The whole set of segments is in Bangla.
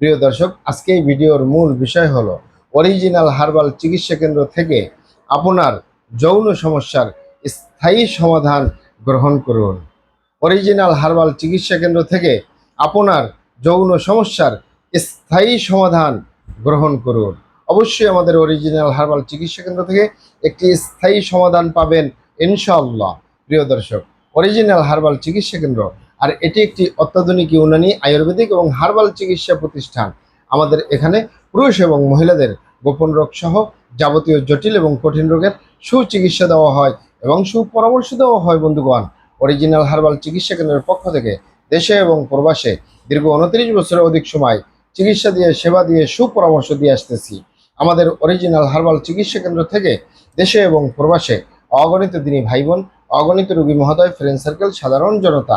প্রিয় দর্শক, আজকে এই ভিডিওর মূল বিষয় হলো অরিজিনাল হার্বাল চিকিৎসা কেন্দ্র থেকে আপনার যৌন সমস্যার স্থায়ী সমাধান গ্রহণ করুন। অরিজিনাল হার্বাল চিকিৎসা কেন্দ্র থেকে আপনার যৌন সমস্যার স্থায়ী সমাধান গ্রহণ করুন। অবশ্যই আমাদের অরিজিনাল হার্বাল চিকিৎসা কেন্দ্র থেকে একটি স্থায়ী সমাধান পাবেন, ইনশাআল্লাহ। প্রিয় দর্শক অরিজিনাল হার্বাল চিকিৎসা কেন্দ্র আর এটি একটি অত্যাধুনিক ইউনানি আয়ুর্বেদিক এবং হার্বাল চিকিৎসা প্রতিষ্ঠান। আমাদের এখানে পুরুষ এবং মহিলাদের গোপন রোগ সহ যাবতীয় জটিল এবং কঠিন রোগের সুচিকিৎসা দেওয়া হয় এবং সুপরামর্শ দেওয়া হয়, বন্ধুগণ। অরিজিনাল হার্বাল চিকিৎসা কেন্দ্রের পক্ষ থেকে দেশে এবং প্রবাসে দীর্ঘ উনত্রিশ বছরের অধিক সময় চিকিৎসা দিয়ে, সেবা দিয়ে, সুপরামর্শ দিয়ে আসতেছি। আমাদের অরিজিনাল হার্বাল চিকিৎসা কেন্দ্র থেকে দেশে এবং প্রবাসে অগণিত দিনী ভাই বোন অগণিত রোগী মহোদয়, ফ্রেন্ড সার্কেল, সাধারণ জনতা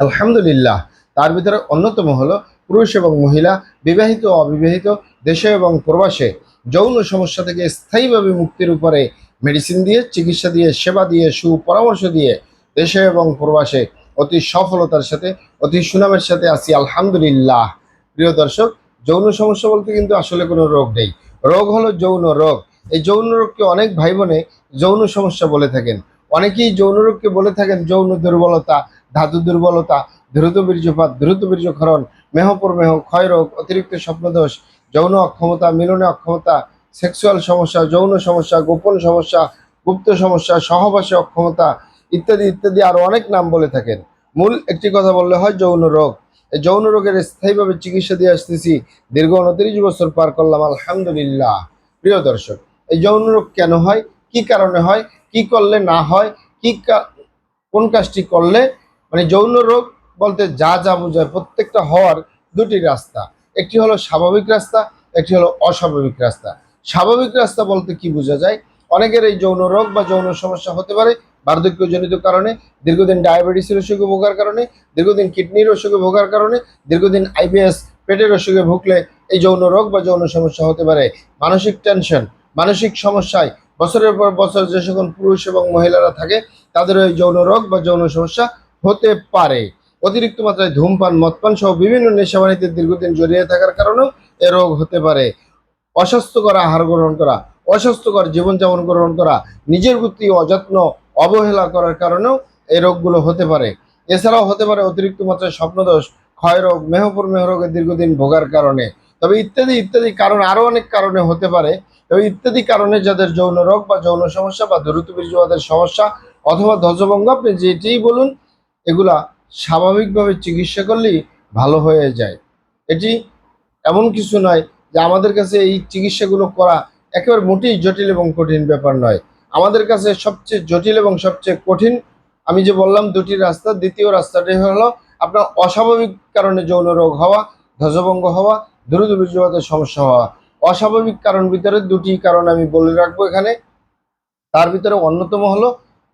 আলহামদুলিল্লাহ। তার ভিতরে অন্যতম হলো পুরুষ এবং মহিলা, বিবাহিত ও অবিবাহিত, দেশে এবং প্রবাসে যৌন সমস্যা থেকে স্থায়ীভাবে মুক্তির উপরে মেডিসিন দিয়ে, চিকিৎসা দিয়ে, সেবা দিয়ে, সুপরামর্শ দিয়ে দেশে এবং প্রবাসে অতি সফলতার সাথে, অতি সুনামের সাথে আছি, আলহামদুলিল্লাহ। প্রিয় দর্শক, যৌন সমস্যা বলতে কিন্তু আসলে কোনো রোগ নেই। রোগ হলো যৌন রোগ। এই যৌন রোগকে অনেক ভাই বোনে যৌন সমস্যা বলে থাকেন। অনেকেই যৌন রোগকে বলে থাকেন যৌন দুর্বলতা ধাতু দুর্বলতা, দ্রুত বীর্যপাত, দ্রুত বীর্যক্ষরণ মেহপুর মেহ, ক্ষয় রোগ, অতিরিক্ত স্বপ্নদোষ, যৌন অক্ষমতা, মিলনে অক্ষমতা, সেক্সুয়াল সমস্যা, যৌন সমস্যা, গোপন সমস্যা, গুপ্ত সমস্যা, সহবাসে অক্ষমতা ইত্যাদি ইত্যাদি আরও অনেক নাম বলে থাকেন। মূল একটি কথা বললে হয় যৌন রোগ। এই যৌন রোগের স্থায়ীভাবে চিকিৎসা দিয়ে আসতেছি। দীর্ঘ উনত্রিশ বছর পার করলাম, আলহামদুলিল্লাহ। প্রিয় দর্শক, এই যৌন রোগ কেন হয়? কি কারণে হয়? কি করলে না হয়? কা- কোন কাজটি করলে মানে যৌন রোগ বলতে যা যা বোঝায়, প্রত্যেকটা হওয়ার দুটি রাস্তা। একটি হলো স্বাভাবিক রাস্তা, একটি হলো অস্বাভাবিক রাস্তা। স্বাভাবিক রাস্তা বলতে কি বোঝা যায়? অনেকের এই যৌন রোগ বা যৌন সমস্যা হতে পারে বার্ধক্যজনিত কারণে, দীর্ঘদিন ডায়াবেটিসের অসুখে ভোগার কারণে, দীর্ঘদিন কিডনির অসুখে ভোগার কারণে, দীর্ঘদিন আইবিএস পেটের অসুখে ভুগলে এই যৌন রোগ বা যৌন সমস্যা হতে পারে। মানসিক টেনশন, মানসিক সমস্যায় বছরের পর বছর যে সকল পুরুষ এবং মহিলারা থাকে তাদের ওই যৌন রোগ বা যৌন সমস্যা হতে পারে। অতিরিক্ত মাত্রায় ধূমপান, মদপান সহ বিভিন্ন নেশাবানিতে দীর্ঘদিন জড়িয়ে থাকার কারণেও এ রোগ হতে পারে। অস্বাস্থ্যকর আহার গ্রহণ করা, অস্বাস্থ্যকর জীবনযাপন গ্রহণ করা, নিজের প্রতি অযত্ন অবহেলা করার কারণেও এই রোগগুলো হতে পারে। এছাড়াও হতে পারে অতিরিক্ত মাত্রায় স্বপ্নদোষ ক্ষয় রোগ মেহপুর মেহরোগে দীর্ঘদিন ভোগার কারণে। তবে ইত্যাদি ইত্যাদি কারণ, আরও অনেক কারণে হতে পারে। তবে ইত্যাদি কারণে যাদের যৌন রোগ বা যৌন সমস্যা বা দ্রুত বীর্যবাদের সমস্যা অথবা ধ্বজভঙ্গ, আপনি যেটিই বলুন এগুলা স্বাভাবিকভাবে চিকিৎসা করলেই ভালো হয়ে যায়। এটি এমন কিছু নয় যে আমাদের কাছে এই চিকিৎসাগুলো করা একেবারে মোটেই জটিল এবং কঠিন ব্যাপার নয়। আমাদের কাছে সবচেয়ে জটিল এবং সবচেয়ে কঠিন, আমি যে বললাম দুটি রাস্তা, দ্বিতীয় রাস্তাটি হলো আপনার অস্বাভাবিক কারণে যৌন রোগ হওয়া, ধ্বজভঙ্গ হওয়া, দ্রুত বীর্যপাতের সমস্যা হওয়া। অস্বাভাবিক কারণ ভিতরে দুটি কারণ আমি বলে রাখব এখানে। তার ভিতরে অন্যতম হলো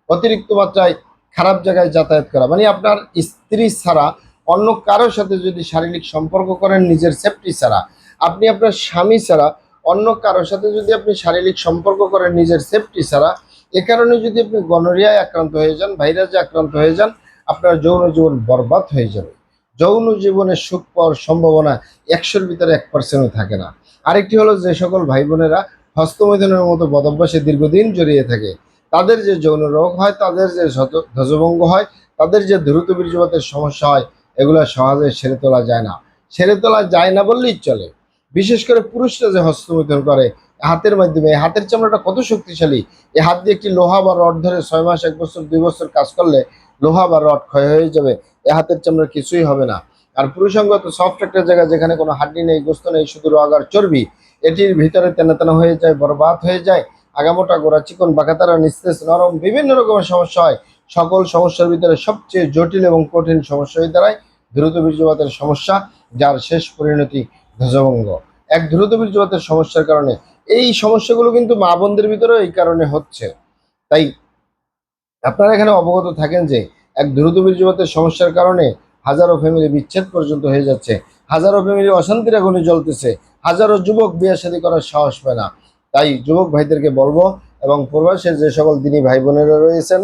অতিরিক্ত মাত্রায় খারাপ জায়গায় যাতায়াত করা। মানে আপনার স্ত্রী ছাড়া অন্য কারোর সাথে যদি শারীরিক সম্পর্ক করেন, নিজের সেফটি ছাড়া, আপনি আপনার স্বামী ছাড়া অন্য কারোর সাথে যদি আপনি শারীরিক সম্পর্ক করেন, নিজের সেফটি ছাড়া, এ কারণে যদি আপনি গনোরিয়ায় আক্রান্ত হয়ে যান ভাইরাসে আক্রান্ত হয়ে যান, আপনার যৌন জীবন বরবাদ হয়ে যাবে। যৌন জীবনের সুখ পাওয়ার সম্ভাবনা একশোর ভিতরে এক পার্সেন্টও থাকে না। আরেকটি হলো যে সকল ভাই বোনেরা হস্তমৈথুনের মতো বদভ্যাসে দীর্ঘদিন জড়িয়ে থাকে। তাদের যে যৌন রোগ হয়, তাদের যে ধ্বজভঙ্গ হয়, তাদের যে দ্রুত বীর্যপাতের সমস্যা হয়, এগুলো সহজে সেরে তোলা যায় না। সেরে তোলা যায় না বললেই চলে। বিশেষ করে পুরুষরা যে হস্তমৈথুন করে, হাতের মাধ্যমে, এই হাতের চামড়াটা কত শক্তিশালী। এই হাত দিয়ে একটি লোহা বা রড ধরে ছয় মাস, এক বছর, দুই বছর কাজ করলে লোহা বা রড ক্ষয় হয়ে যাবে। এ হাতের চামড়া কিছুই হবে না। আর পুরুষাঙ্গ তো সফট একটা জায়গা যেখানে কোনো হাড্ডি নেই, গোস্ত নেই, শুধু রগ আর চর্বি, এটির ভিতরে তেনা তেনা হয়ে যায়, বরবাদ হয়ে যায় আগামোটা গোড়া চিকন বাঁকাতারা নিস্তেজ, নরম, বিভিন্ন রকমের সমস্যা হয়। সকল সমস্যার ভিতরে সবচেয়ে জটিল এবং কঠিন সমস্যা হয়ে দাঁড়ায় দ্রুত বীর্যপাতের সমস্যা, যার শেষ পরিণতি ধ্বজভঙ্গ। এক দ্রুত বীর্যপাতের সমস্যার কারণে এই সমস্যাগুলো কিন্তু মা বোনদের ভিতরে এই কারণে হচ্ছে। তাই আপনারা এখানে অবগত থাকেন যে এক দ্রুত বীর্যপাতের সমস্যার কারণে হাজারো ফ্যামিলি বিচ্ছেদ পর্যন্ত হয়ে যাচ্ছে। হাজারো ফ্যামিলি অশান্তির আগুনে জ্বলতেছে। হাজারো যুবক বিয়ে শাদী করার সাহস পায় না। তাই যুবক ভাইদেরকে বলব এবং প্রবাসের যে সকল দিনী ভাই বোনেরা রয়েছেন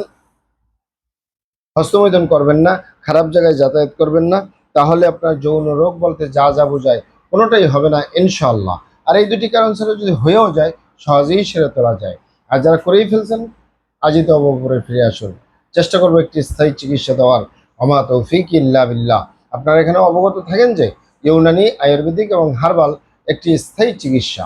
হস্তমৈদন করবেন না, খারাপ জায়গায় যাতায়াত করবেন না, তাহলে আপনার যৌন রোগ বলতে যা যা বোঝায় কোনোটাই হবে না ইনশাল্লাহ আর এই দুটি কারণ ছাড়া যদি হয়েও যায়, সহজেই সেরে তোলা যায়। আর যারা করেই ফেলছেন, আজই তো অবপরে ফিরে আসুন। চেষ্টা করব একটি স্থায়ী চিকিৎসা দেওয়ার। অমা তৌফিক ইল্লা বিল্লাহ। আপনারা এখানে অবগত থাকেন যে, ইউনানি, আয়ুর্বেদিক এবং হার্বাল একটি স্থায়ী চিকিৎসা।